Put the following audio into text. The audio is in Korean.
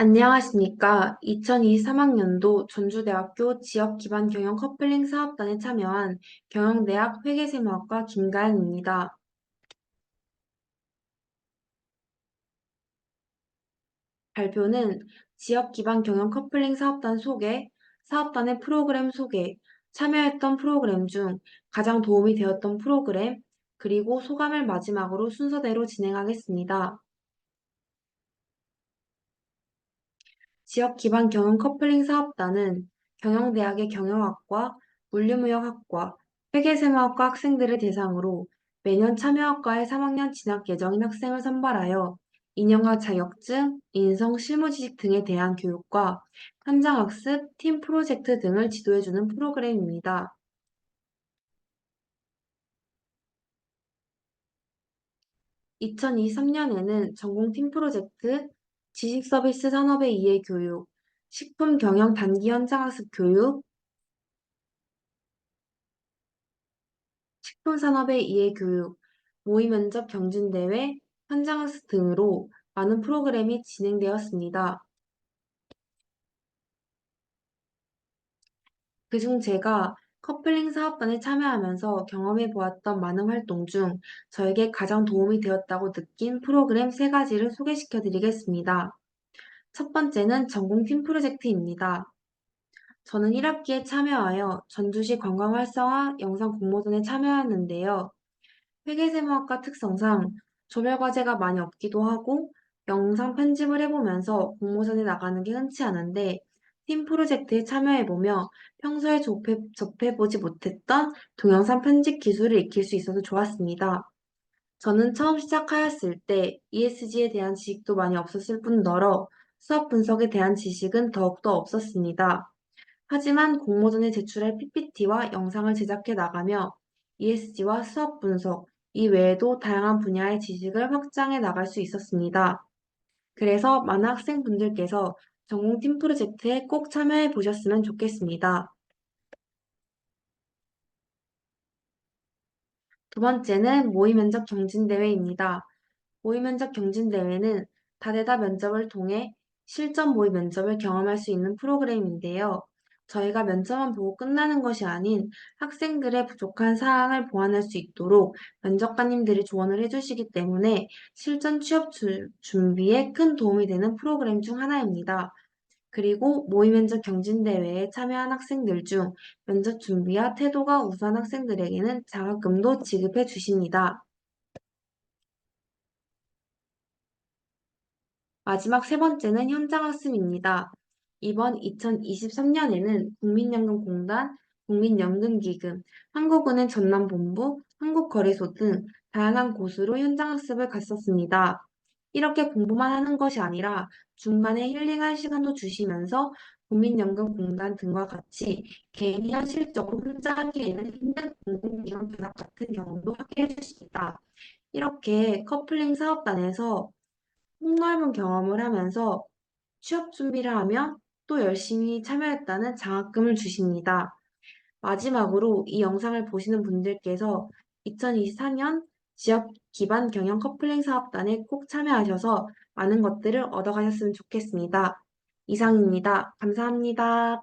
안녕하십니까. 2023학년도 전주대학교 지역기반 경영 커플링 사업단에 참여한 경영대학 회계세무학과 김가연입니다. 발표는 지역기반 경영 커플링 사업단 소개, 사업단의 프로그램 소개, 참여했던 프로그램 중 가장 도움이 되었던 프로그램, 그리고 소감을 마지막으로 순서대로 진행하겠습니다. 지역 기반 경영 커플링 사업단은 경영대학의 경영학과, 물류무역학과, 회계세무학과 학생들을 대상으로 매년 참여학과의 3학년 진학 예정인 학생을 선발하여 2년간 자격증, 인성, 실무지식 등에 대한 교육과 현장학습, 팀 프로젝트 등을 지도해주는 프로그램입니다. 2023년에는 전공 팀 프로젝트, 지식 서비스 산업의 이해 교육, 식품 경영 단기 현장 학습 교육, 식품 산업의 이해 교육, 모의 면접 경진대회, 현장 학습 등으로 많은 프로그램이 진행되었습니다. 그중 제가 커플링 사업단에 참여하면서 경험해 보았던 많은 활동 중 저에게 가장 도움이 되었다고 느낀 프로그램 세 가지를 소개시켜 드리겠습니다. 첫 번째는 전공팀 프로젝트입니다. 저는 1학기에 참여하여 전주시 관광 활성화 영상 공모전에 참여했는데요. 회계세무학과 특성상 조별 과제가 많이 없기도 하고 영상 편집을 해보면서 공모전에 나가는 게 흔치 않은데 팀 프로젝트에 참여해보며 평소에 접해, 접해보지 못했던 동영상 편집 기술을 익힐 수 있어서 좋았습니다. 저는 처음 시작하였을 때 ESG에 대한 지식도 많이 없었을 뿐더러 수업 분석에 대한 지식은 더욱더 없었습니다. 하지만 공모전에 제출할 PPT와 영상을 제작해 나가며 ESG와 수업 분석, 이 외에도 다양한 분야의 지식을 확장해 나갈 수 있었습니다. 그래서 많은 학생분들께서 전공팀 프로젝트에 꼭 참여해 보셨으면 좋겠습니다. 두 번째는 모의 면접 경진대회입니다. 모의 면접 경진대회는 다대다 면접을 통해 실전 모의 면접을 경험할 수 있는 프로그램인데요. 저희가 면접만 보고 끝나는 것이 아닌 학생들의 부족한 사항을 보완할 수 있도록 면접관님들이 조언을 해주시기 때문에 실전 취업 주, 준비에 큰 도움이 되는 프로그램 중 하나입니다. 그리고 모의 면접 경진대회에 참여한 학생들 중 면접 준비와 태도가 우수한 학생들에게는 장학금도 지급해 주십니다. 마지막 세 번째는 현장학습입니다. 이번 2023년에는 국민연금공단, 국민연금기금, 한국은행 전남본부, 한국거래소 등 다양한 곳으로 현장학습을 갔었습니다. 이렇게 공부만 하는 것이 아니라 중간에 힐링할 시간도 주시면서 국민연금공단 등과 같이 개인이 현실적으로 혼자 하기에는 힘든 공공기관 견학 같은 경우도 하게 해주십니다. 이렇게 커플링 사업단에서 폭넓은 경험을 하면서 취업 준비를 하며 또 열심히 참여했다는 장학금을 주십니다. 마지막으로 이 영상을 보시는 분들께서 2024년 지역 기반 경영 커플링 사업단에 꼭 참여하셔서 많은 것들을 얻어가셨으면 좋겠습니다. 이상입니다. 감사합니다.